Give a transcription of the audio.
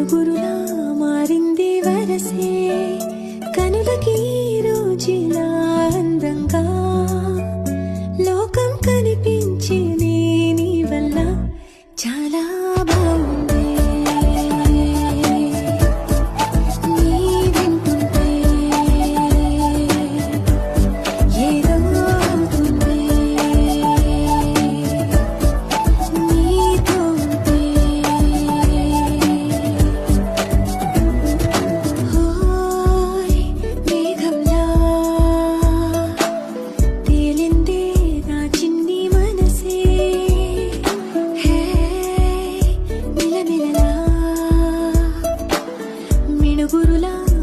గురులా మారింది వరసే. కనులకి రోజులా అందంగా. లోకం కనిపించింది నీ వల్ల. చాలా మిలమిలలా